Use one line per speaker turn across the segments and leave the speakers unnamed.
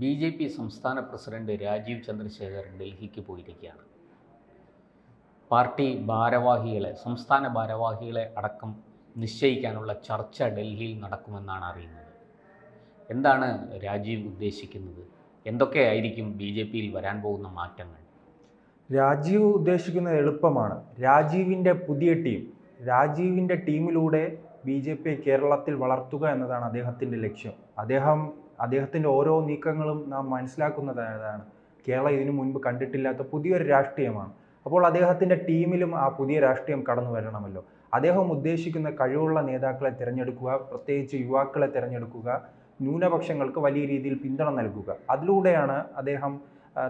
B J P സംസ്ഥാന president Rajeev Chandrasekhar ഡൽഹിക്ക് പോയിരിക്കുകയാണ്. പാർട്ടി ഭാരവാഹികളെ സംസ്ഥാന ഭാരവാഹികളെ അടക്കം നിശ്ചയിക്കാനുള്ള ചർച്ച ഡൽഹിയിൽ നടക്കുമെന്നാണ് അറിയുന്നത്. എന്താണ് രാജീവ് ഉദ്ദേശിക്കുന്നത്? എന്തൊക്കെയായിരിക്കും ബി ജെ പിയിൽ വരാൻ പോകുന്ന മാറ്റങ്ങൾ?
രാജീവ് ഉദ്ദേശിക്കുന്നത് എളുപ്പമാണ്. രാജീവിന്റെ പുതിയ ടീം രാജീവിന്റെ ടീമിലൂടെ ബി ജെ പി കേരളത്തിൽ വളർത്തുക എന്നതാണ് അദ്ദേഹത്തിന്റെ ലക്ഷ്യം. അദ്ദേഹം അദ്ദേഹത്തിന്റെ ഓരോ നീക്കങ്ങളും നാം മനസ്സിലാക്കുന്നതാണ് കേരളം ഇതിനു മുൻപ് കണ്ടിട്ടില്ലാത്ത പുതിയൊരു രാഷ്ട്രീയമാണ്. അപ്പോൾ അദ്ദേഹത്തിന്റെ ടീമിലും ആ പുതിയ രാഷ്ട്രീയം കടന്നു വരണമല്ലോ. അദ്ദേഹം ഉദ്ദേശിക്കുന്ന കഴിവുള്ള നേതാക്കളെ തിരഞ്ഞെടുക്കുക പ്രത്യേകിച്ച് യുവാക്കളെ തിരഞ്ഞെടുക്കുക ന്യൂനപക്ഷങ്ങൾക്ക് വലിയ രീതിയിൽ പിന്തുണ നൽകുക. അതിലൂടെയാണ് അദ്ദേഹം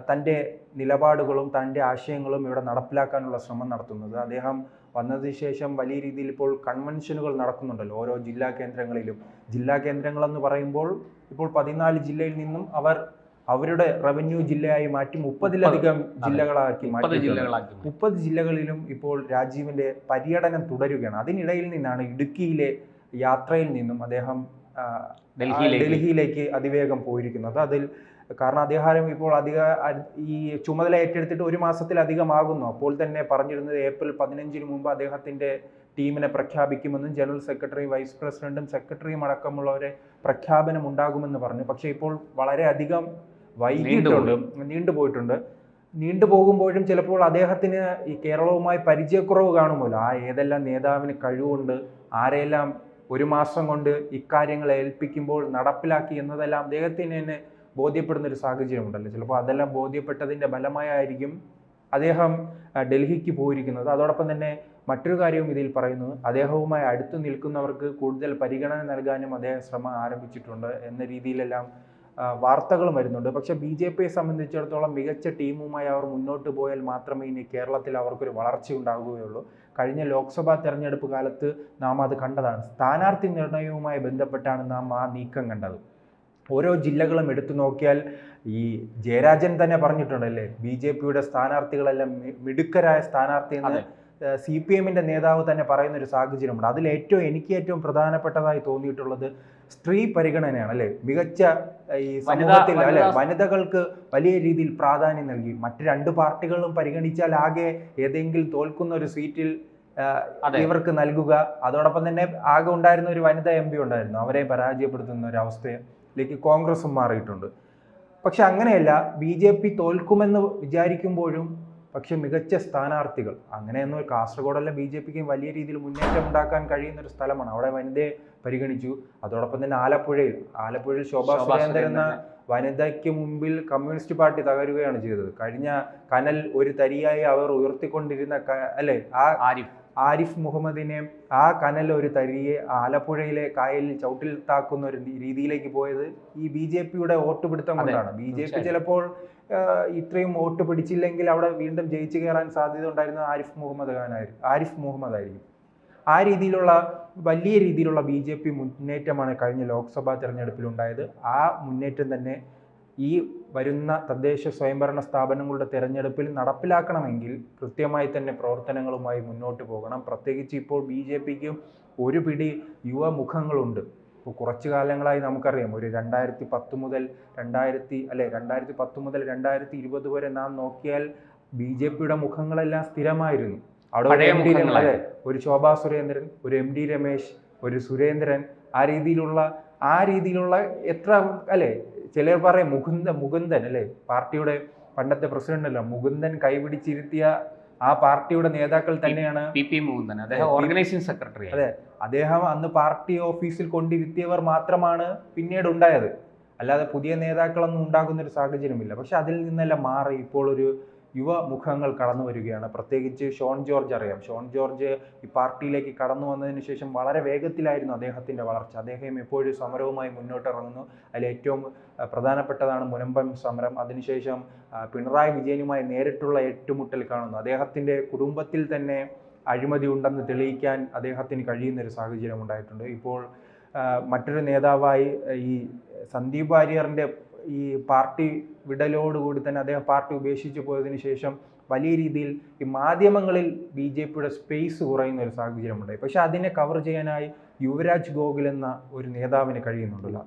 തന്റെ നിലപാടുകളും തന്റെ ആശയങ്ങളും ഇവിടെ നടപ്പിലാക്കാനുള്ള ശ്രമം നടത്തുന്നത് അദ്ദേഹം വന്നതിന് ശേഷം വലിയ രീതിയിൽ ഇപ്പോൾ കൺവെൻഷനുകൾ നടക്കുന്നുണ്ടല്ലോ ഓരോ ജില്ലാ കേന്ദ്രങ്ങളിലും ജില്ലാ കേന്ദ്രങ്ങളെന്ന് പറയുമ്പോൾ ഇപ്പോൾ പതിനാല് ജില്ലയിൽ നിന്നും അവർ അവരുടെ റവന്യൂ ജില്ലയായി മാറ്റി മുപ്പതിലധികം. ജില്ലകളാക്കി മാറ്റി. മുപ്പത് ജില്ലകളിലും ഇപ്പോൾ രാജീവിന്റെ പര്യടനം തുടരുകയാണ് അതിനിടയിൽ നിന്നാണ് ഇടുക്കിയിലെ യാത്രയിൽ നിന്നും അദ്ദേഹം.
ഡൽഹിയിലേക്ക്
അതിവേഗം പോയിരിക്കുന്നത് അതിൽ കാരണം അദ്ദേഹം ഇപ്പോൾ അധിക ഈ ചുമതല ഏറ്റെടുത്തിട്ട് ഒരു മാസത്തിലധികമാകുന്നു. അപ്പോൾ തന്നെ പറഞ്ഞിരുന്നത് ഏപ്രിൽ പതിനഞ്ചിന് മുമ്പ് അദ്ദേഹത്തിന്റെ ടീമിനെ പ്രഖ്യാപിക്കുമെന്നും ജനറൽ സെക്രട്ടറി വൈസ് പ്രസിഡന്റും സെക്രട്ടറിയും അടക്കമുള്ളവരെ പ്രഖ്യാപനം ഉണ്ടാകുമെന്ന് പറഞ്ഞു. പക്ഷേ ഇപ്പോൾ വളരെയധികം വൈകിട്ടുണ്ട് നീണ്ടുപോയിട്ടുണ്ട്. നീണ്ടുപോകുമ്പോഴും ചിലപ്പോൾ അദ്ദേഹത്തിന് ഈ കേരളവുമായി പരിചയക്കുറവ് കാണുമല്ലോ. ആ ഏതെല്ലാം നേതാവിന് കഴിവുണ്ട് ആരെല്ലാം ഒരു മാസം കൊണ്ട് ഇക്കാര്യങ്ങൾ ഏൽപ്പിക്കുമ്പോൾ നടപ്പിലാക്കി എന്നതെല്ലാം അദ്ദേഹത്തിന് തന്നെ ബോധ്യപ്പെടുന്ന ഒരു സാഹചര്യം സാഹചര്യമുണ്ടല്ലോ. ചിലപ്പോൾ അതെല്ലാം ബോധ്യപ്പെട്ടതിന്റെ ഫലമായിരിക്കും അദ്ദേഹം ഡൽഹിക്ക് പോയിരിക്കുന്നത്. അതോടൊപ്പം തന്നെ മറ്റൊരു കാര്യവും ഇതിൽ പറയുന്നു. അദ്ദേഹവുമായി അടുത്ത് നിൽക്കുന്നവർക്ക് കൂടുതൽ പരിഗണന നൽകാനും അദ്ദേഹം ശ്രമം ആരംഭിച്ചിട്ടുണ്ട് എന്ന രീതിയിലെല്ലാം വാർത്തകളും വരുന്നുണ്ട്. പക്ഷേ ബി ജെ പിയെ സംബന്ധിച്ചിടത്തോളം മികച്ച ടീമുമായി അവർ മുന്നോട്ട് പോയാൽ മാത്രമേ ഇനി കേരളത്തിൽ അവർക്കൊരു വളർച്ച ഉണ്ടാകുകയുള്ളൂ കഴിഞ്ഞ ലോക്സഭാ തെരഞ്ഞെടുപ്പ് കാലത്ത് നാം അത് കണ്ടതാണ്. സ്ഥാനാർത്ഥി നിർണയവുമായി ബന്ധപ്പെട്ടാണ് നാം ആ നീക്കം കണ്ടത്. ഓരോ ജില്ലകളും എടുത്തു നോക്കിയാൽ ഈ ജയരാജൻ തന്നെ പറഞ്ഞിട്ടുണ്ടല്ലേ? ബി ജെ പിയുടെ സ്ഥാനാർത്ഥികളെല്ലാം മിടുക്കരായ സ്ഥാനാർത്ഥി എന്ന്. സി പി എമ്മിന്റെ നേതാവ് തന്നെ പറയുന്ന ഒരു സാഹചര്യമുണ്ട്. അതിൽ ഏറ്റവും എനിക്ക് ഏറ്റവും പ്രധാനപ്പെട്ടതായി തോന്നിയിട്ടുള്ളത് സ്ത്രീ പരിഗണനയാണ് അല്ലെ? മികച്ച ഈ സമൂഹത്തിൽ അല്ലെ? വനിതകൾക്ക് വലിയ രീതിയിൽ പ്രാധാന്യം നൽകി. മറ്റു രണ്ട് പാർട്ടികളും പരിഗണിച്ചാൽ ആകെ ഏതെങ്കിലും തോൽക്കുന്ന ഒരു സീറ്റിൽ ഇവർക്ക് നൽകുക. അതോടൊപ്പം തന്നെ ആകെ ഉണ്ടായിരുന്ന ഒരു വനിതാ എം പി ഉണ്ടായിരുന്നു. അവരെ പരാജയപ്പെടുത്തുന്ന ഒരു അവസ്ഥയിലേക്ക് കോൺഗ്രസും മാറിയിട്ടുണ്ട്. പക്ഷെ അങ്ങനെയല്ല ബി ജെ പി തോൽക്കുമെന്ന് വിചാരിക്കുമ്പോഴും പക്ഷെ മികച്ച സ്ഥാനാർത്ഥികൾ അങ്ങനെയൊന്നും കാസർഗോഡല്ല ബി ജെ പിക്ക് വലിയ രീതിയിൽ മുന്നേറ്റം ഉണ്ടാക്കാൻ കഴിയുന്ന ഒരു സ്ഥലമാണ്. അവിടെ വനിതയെ പരിഗണിച്ചു. അതോടൊപ്പം തന്നെ ആലപ്പുഴയിൽ ആലപ്പുഴയിൽ ശോഭാ സുരേന്ദ്രൻ എന്ന വനിതയ്ക്ക് മുമ്പിൽ കമ്മ്യൂണിസ്റ്റ് പാർട്ടി തകരുകയാണ് ചെയ്തത്. കഴിഞ്ഞ കനൽ ഒരു തരിയായി അവർ ഉയർത്തിക്കൊണ്ടിരുന്ന അല്ലെ ആ
ആരിഫ്.
ആരിഫ് മുഹമ്മദിനെ ആ കനൽ ഒരു തരിയെ ആലപ്പുഴയിലെ കായലിൽ ചവിട്ടിൽ താക്കുന്ന ഒരു രീതിയിലേക്ക് പോയത് ഈ ബി ജെ പിയുടെ വോട്ട് പിടുത്തം കൊണ്ടാണ്. ബി ജെ പി ചിലപ്പോൾ ഇത്രയും വോട്ട് പിടിച്ചില്ലെങ്കിൽ അവിടെ വീണ്ടും ജയിച്ചു കയറാൻ സാധ്യത ഉണ്ടായിരുന്നത് ആരിഫ് മുഹമ്മദ് ഖാനായിരിക്കും ആരിഫ് മുഹമ്മദ് ആയിരിക്കും. ആ രീതിയിലുള്ള വലിയ രീതിയിലുള്ള ബി ജെ പി മുന്നേറ്റമാണ് കഴിഞ്ഞ ലോക്സഭാ തെരഞ്ഞെടുപ്പിൽ ഉണ്ടായത് ആ മുന്നേറ്റം തന്നെ ഈ വരുന്ന തദ്ദേശ സ്വയംഭരണ സ്ഥാപനങ്ങളുടെ തിരഞ്ഞെടുപ്പിൽ നടപ്പിലാക്കണമെങ്കിൽ കൃത്യമായി തന്നെ പ്രവർത്തനങ്ങളുമായി മുന്നോട്ട് പോകണം. പ്രത്യേകിച്ച് ഇപ്പോൾ ബി ജെ പിക്ക് ഒരു പിടി യുവമുഖങ്ങളുണ്ട്. ഇപ്പോൾ കുറച്ചു കാലങ്ങളായി നമുക്കറിയാം. ഒരു രണ്ടായിരത്തി പത്ത് മുതൽ രണ്ടായിരത്തി അല്ലെ രണ്ടായിരത്തി പത്ത് മുതൽ രണ്ടായിരത്തി ഇരുപത് വരെ നാം നോക്കിയാൽ ബി ജെ പിയുടെ മുഖങ്ങളെല്ലാം സ്ഥിരമായിരുന്നു. അവിടെ എം ഡി അതെ ഒരു ശോഭാ സുരേന്ദ്രൻ ഒരു എം ഡി രമേശ് ഒരു സുരേന്ദ്രൻ ആ രീതിയിലുള്ള ആ രീതിയിലുള്ള എത്ര അല്ലെ ചിലർ പറയും മുകുന്ദ മുകുന്ദൻ അല്ലേ? പാർട്ടിയുടെ പണ്ടത്തെ പ്രസിഡന്റ് അല്ല. മുകുന്ദൻ കൈപിടിച്ചിരുത്തിയ ആ പാർട്ടിയുടെ നേതാക്കൾ തന്നെയാണ്
പി പി മുകുന്ദൻ. അദ്ദേഹം ഓർഗനൈസിംഗ് സെക്രട്ടറി
അതെ. അദ്ദേഹം അന്ന് പാർട്ടി ഓഫീസിൽ കൊണ്ടിരുത്തിയവർ മാത്രമാണ് പിന്നീട് ഉണ്ടായത്. അല്ലാതെ പുതിയ നേതാക്കളൊന്നും ഉണ്ടാകുന്ന ഒരു സാഹചര്യമില്ല. പക്ഷെ അതിൽ നിന്നെല്ലാം മാറി ഇപ്പോൾ ഒരു യുവ മുഖങ്ങൾ കടന്നു വരികയാണ്. പ്രത്യേകിച്ച് ഷോൺ ജോർജ് അറിയാം. ഷോൺ ജോർജ് ഈ പാർട്ടിയിലേക്ക് കടന്നു വന്നതിന് ശേഷം വളരെ വേഗത്തിലായിരുന്നു അദ്ദേഹത്തിന്റെ വളർച്ച. അദ്ദേഹം എപ്പോഴും സമരവുമായി മുന്നോട്ടിറങ്ങുന്നു. അതിൽ ഏറ്റവും പ്രധാനപ്പെട്ടതാണ് മുനമ്പം സമരം. അതിനുശേഷം പിണറായി വിജയനുമായി നേരിട്ടുള്ള ഏറ്റുമുട്ടൽ കാണുന്നു. അദ്ദേഹത്തിന്റെ കുടുംബത്തിൽ തന്നെ അഴിമതി ഉണ്ടെന്ന് തെളിയിക്കാൻ അദ്ദേഹത്തിന് കഴിയുന്ന ഒരു സാഹചര്യം ഉണ്ടായിട്ടുണ്ട്. ഇപ്പോൾ മറ്റൊരു നേതാവായി ഈ സന്ദീപ് വാര്യറിന്റെ ഈ പാർട്ടി വിടലോടുകൂടി തന്നെ അദ്ദേഹം പാർട്ടി ഉപേക്ഷിച്ച് പോയതിനു ശേഷം വലിയ രീതിയിൽ ഈ മാധ്യമങ്ങളിൽ ബി ജെ പിയുടെ സ്പേസ് കുറയുന്ന ഒരു സാഹചര്യമുണ്ടായി പക്ഷെ അതിനെ കവർ ചെയ്യാനായി യുവരാജ് ഗോകുൽ എന്ന ഒരു നേതാവിന് കഴിയുന്നുണ്ടല്ലോ.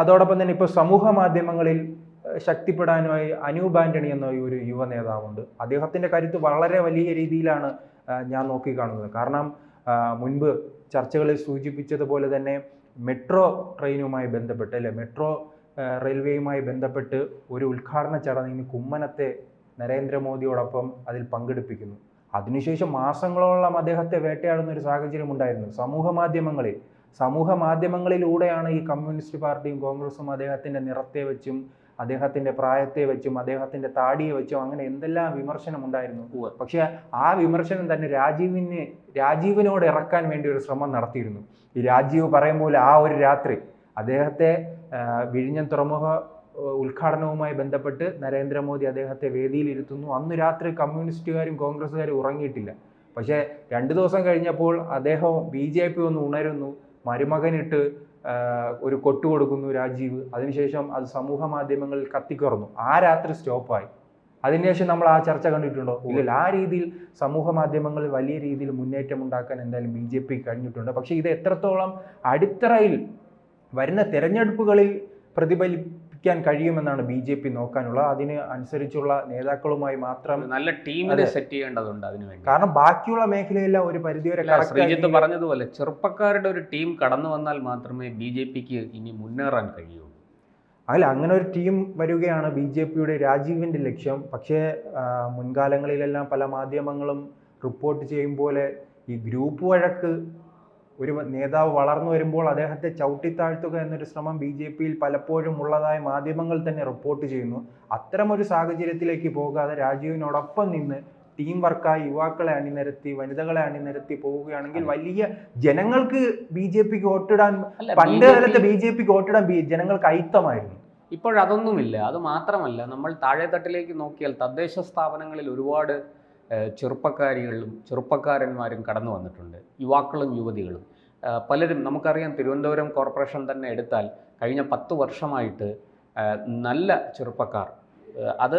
അതോടൊപ്പം തന്നെ ഇപ്പോൾ സമൂഹ മാധ്യമങ്ങളിൽ ശക്തിപ്പെടാനുമായി അനൂപ് ആന്റണി എന്ന ഒരു യുവ നേതാവുണ്ട്. അദ്ദേഹത്തിന്റെ കരുത്ത് വളരെ വലിയ രീതിയിലാണ് ഞാൻ നോക്കിക്കാണുന്നത്. കാരണം മുൻപ് ചർച്ചകളിൽ സൂചിപ്പിച്ചതുപോലെ തന്നെ മെട്രോ ട്രെയിനുമായി ബന്ധപ്പെട്ട് അല്ലെ? മെട്രോ റെയിൽവേയുമായി ബന്ധപ്പെട്ട് ഒരു ഉദ്ഘാടന ചടങ്ങിന് കുമ്മനത്തെ നരേന്ദ്രമോദിയോടൊപ്പം അതിൽ പങ്കെടുപ്പിക്കുന്നു. അതിനുശേഷം മാസങ്ങളോളം അദ്ദേഹത്തെ വേട്ടയാടുന്ന ഒരു സാഹചര്യം ഉണ്ടായിരുന്നു. സമൂഹ മാധ്യമങ്ങളിൽ സമൂഹ മാധ്യമങ്ങളിലൂടെയാണ് ഈ കമ്മ്യൂണിസ്റ്റ് പാർട്ടിയും കോൺഗ്രസും അദ്ദേഹത്തിന്റെ നിറത്തെ വെച്ചും അദ്ദേഹത്തിന്റെ പ്രായത്തെ വെച്ചും അദ്ദേഹത്തിന്റെ താടിയെ വെച്ചും അങ്ങനെ എന്തെല്ലാം വിമർശനം ഉണ്ടായിരുന്നു. പക്ഷേ ആ വിമർശനം തന്നെ രാജീവിനെ രാജീവിനോട് ഇറക്കാൻ വേണ്ടി ഒരു ശ്രമം നടത്തിയിരുന്നു. ഈ രാജീവ് പറയും പോലെ ആ ഒരു രാത്രി അദ്ദേഹത്തെ വിഴിഞ്ഞം തുറമുഖ ഉദ്ഘാടനവുമായി ബന്ധപ്പെട്ട് നരേന്ദ്രമോദി അദ്ദേഹത്തെ വേദിയിൽ ഇരുത്തുന്നു. അന്ന് രാത്രി കമ്മ്യൂണിസ്റ്റുകാരും കോൺഗ്രസ്സുകാരും ഉറങ്ങിയിട്ടില്ല. പക്ഷേ രണ്ട് ദിവസം കഴിഞ്ഞപ്പോൾ അദ്ദേഹം ബി ജെ പി ഒന്ന് ഉണരുന്നു. മരുമകനിട്ട് ഒരു കൊട്ടു കൊടുക്കുന്നു രാജീവ്. അതിനുശേഷം അത് സമൂഹ മാധ്യമങ്ങളിൽ കത്തിക്കുറന്നു. ആ രാത്രി സ്റ്റോപ്പായി. അതിനുശേഷം നമ്മൾ ആ ചർച്ച കണ്ടിട്ടുണ്ടോ? ഇല്ല ആ രീതിയിൽ സമൂഹ മാധ്യമങ്ങളിൽ വലിയ രീതിയിൽ മുന്നേറ്റം ഉണ്ടാക്കാൻ എന്തായാലും ബി ജെ പി കഴിഞ്ഞിട്ടുണ്ട്. പക്ഷേ ഇത് എത്രത്തോളം അടിത്തറയിൽ വരുന്ന തിരഞ്ഞെടുപ്പുകളിൽ പ്രതിഫലിപ്പിക്കാൻ കഴിയുമെന്നാണ് ബി ജെ പി നോക്കാനുള്ള. അതിന് അനുസരിച്ചുള്ള നേതാക്കളുമായി മാത്രം
നല്ല ടീമിനെ സെറ്റ് ചെയ്യേണ്ടതുണ്ട് അതിനുവേണ്ടി
കാരണം ബാക്കിയുള്ള മേഖലയെല്ലാം ഒരു പരിധിവരെ
ശ്രീജിത്ത് പറഞ്ഞതുപോലെ ചെറുപ്പക്കാരുടെ ഒരു ടീം കടന്നു വന്നാൽ മാത്രമേ ബി ജെ പിക്ക് ഇനി മുന്നേറാൻ കഴിയൂ
അല്ല അങ്ങനെ ഒരു ടീം വരികയാണ് ബി ജെ പിയുടെ രാജീവിന്റെ ലക്ഷ്യം. പക്ഷേ മുൻകാലങ്ങളിലെല്ലാം പല മാധ്യമങ്ങളും റിപ്പോർട്ട് ചെയ്യും പോലെ ഈ ഗ്രൂപ്പ് വഴക്ക് ഒരു നേതാവ് വളർന്നു വരുമ്പോൾ അദ്ദേഹത്തെ ചവിട്ടിത്താഴ്ത്തുക എന്നൊരു ശ്രമം ബി ജെ പിയിൽ പലപ്പോഴും ഉള്ളതായി മാധ്യമങ്ങൾ തന്നെ റിപ്പോർട്ട് ചെയ്യുന്നു. അത്തരമൊരു സാഹചര്യത്തിലേക്ക് പോകാതെ രാജീവിനോടൊപ്പം നിന്ന് ടീം വർക്കായി യുവാക്കളെ അണിനിരത്തി വനിതകളെ അണിനിരത്തി പോവുകയാണെങ്കിൽ വലിയ ജനങ്ങൾക്ക് ബി ജെ പിക്ക് വോട്ടിടാൻ പണ്ട് കാലത്ത് ബി ജെ പിക്ക് വോട്ടിടാൻ ജനങ്ങൾക്ക് അയിത്തമായിരുന്നു.
ഇപ്പോഴതൊന്നുമില്ല. അത് മാത്രമല്ല നമ്മൾ താഴെത്തട്ടിലേക്ക് നോക്കിയാൽ തദ്ദേശ സ്ഥാപനങ്ങളിൽ ഒരുപാട് ചെറുപ്പക്കാരികളും ചെറുപ്പക്കാരന്മാരും കടന്നു വന്നിട്ടുണ്ട്. യുവാക്കളും യുവതികളും. പലരും നമുക്കറിയാം തിരുവനന്തപുരം കോർപ്പറേഷൻ തന്നെ എടുത്താൽ കഴിഞ്ഞ പത്ത് വർഷമായിട്ട് നല്ല ചെറുപ്പക്കാർ. അത്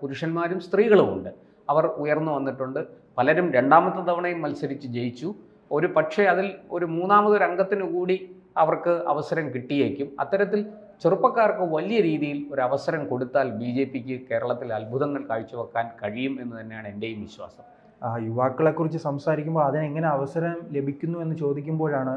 പുരുഷന്മാരും സ്ത്രീകളുമുണ്ട് അവർ ഉയർന്നു വന്നിട്ടുണ്ട്. പലരും രണ്ടാമത്തെ തവണയും മത്സരിച്ച് ജയിച്ചു. ഒരു പക്ഷേ അതിൽ ഒരു മൂന്നാമതൊരു അംഗത്തിന് കൂടി അവർക്ക് അവസരം കിട്ടിയേക്കും. അത്തരത്തിൽ ചെറുപ്പക്കാർക്ക് വലിയ രീതിയിൽ ഒരു അവസരം കൊടുത്താൽ ബി ജെ പിക്ക് കേരളത്തിൽ അത്ഭുതങ്ങൾ കാഴ്ചവെക്കാൻ കഴിയും എന്ന് തന്നെയാണ് എന്റെയും വിശ്വാസം.
യുവാക്കളെക്കുറിച്ച് സംസാരിക്കുമ്പോൾ അതിനെങ്ങനെ അവസരം ലഭിക്കുന്നു എന്ന് ചോദിക്കുമ്പോഴാണ്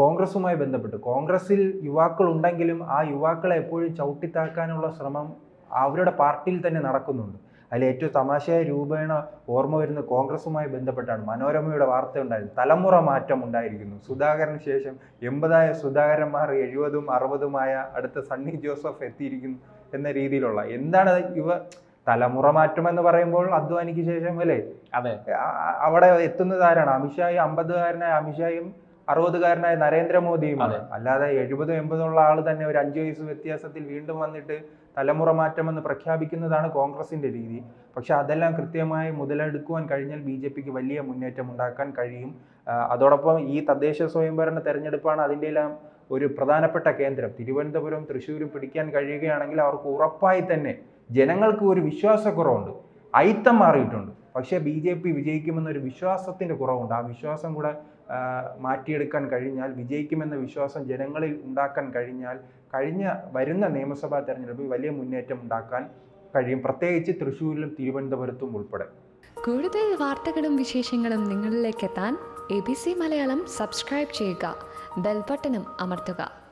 കോൺഗ്രസുമായി ബന്ധപ്പെട്ട്. കോൺഗ്രസിൽ യുവാക്കൾ ഉണ്ടെങ്കിലും ആ യുവാക്കളെ എപ്പോഴും ചവിട്ടിത്താക്കാനുള്ള ശ്രമം അവരുടെ പാർട്ടിയിൽ തന്നെ നടക്കുന്നുണ്ട്. അതിൽ ഏറ്റവും തമാശയായ രൂപേണ ഓർമ്മ വരുന്ന കോൺഗ്രസുമായി ബന്ധപ്പെട്ടാണ്. മനോരമയുടെ വാർത്ത ഉണ്ടായിരുന്നു തലമുറ മാറ്റം ഉണ്ടായിരിക്കുന്നു. സുധാകരന് ശേഷം എൺപതായ സുധാകരന്മാർ എഴുപതും അറുപതുമായ അടുത്ത സണ്ണി ജോസഫ് എത്തിയിരിക്കുന്നു എന്ന രീതിയിലുള്ള എന്താണ് ഇവ തലമുറ മാറ്റം എന്ന് പറയുമ്പോൾ അദ്വാനിക്ക് ശേഷം അല്ലേ?
അതെ.
അവിടെ എത്തുന്നതാരാണ് അമിത്ഷായും അമ്പതുകാരനായ അമിത്ഷായും അറുപതുകാരനായ നരേന്ദ്രമോദിയുമാണ്. അല്ലാതെ എഴുപതും എൺപതും ഉള്ള ആൾ തന്നെ ഒരു അഞ്ച് വയസ്സ് വ്യത്യാസത്തിൽ വീണ്ടും വന്നിട്ട് തലമുറ മാറ്റമെന്ന് പ്രഖ്യാപിക്കുന്നതാണ് കോൺഗ്രസിന്റെ രീതി. പക്ഷെ അതെല്ലാം കൃത്യമായി മുതലെടുക്കുവാൻ കഴിഞ്ഞാൽ ബി ജെ പിക്ക് വലിയ മുന്നേറ്റം ഉണ്ടാക്കാൻ കഴിയും. അതോടൊപ്പം ഈ തദ്ദേശ സ്വയംഭരണ തെരഞ്ഞെടുപ്പാണ് അതിന്റെ എല്ലാം ഒരു പ്രധാനപ്പെട്ട കേന്ദ്രം. തിരുവനന്തപുരം തൃശ്ശൂരും പിടിക്കാൻ കഴിയുകയാണെങ്കിൽ അവർക്ക് ഉറപ്പായി തന്നെ ജനങ്ങൾക്ക് ഒരു വിശ്വാസക്കുറവുണ്ട്. അയിത്തം മാറിയിട്ടുണ്ട്. പക്ഷേ ബി ജെ പി വിജയിക്കുമെന്നൊരു വിശ്വാസത്തിന്റെ കുറവുണ്ട്. ആ വിശ്വാസം കൂടെ മാറ്റിയെടുക്കാൻ കഴിഞ്ഞാൽ വിജയിക്കുമെന്ന വിശ്വാസം ജനങ്ങളിൽ ഉണ്ടാക്കാൻ കഴിഞ്ഞാൽ കഴിഞ്ഞ വരുന്ന നിയമസഭാ തെരഞ്ഞെടുപ്പിൽ വലിയ മുന്നേറ്റം ഉണ്ടാക്കാൻ കഴിയും. പ്രത്യേകിച്ച് തൃശ്ശൂരിലും തിരുവനന്തപുരത്തും ഉൾപ്പെടെ.
കൂടുതൽ വാർത്തകളും വിശേഷങ്ങളും നിങ്ങളിലേക്ക് എത്താൻ A B C Malayalam subscribe ചെയ്യുക. ബെൽബട്ടനും അമർത്തുക.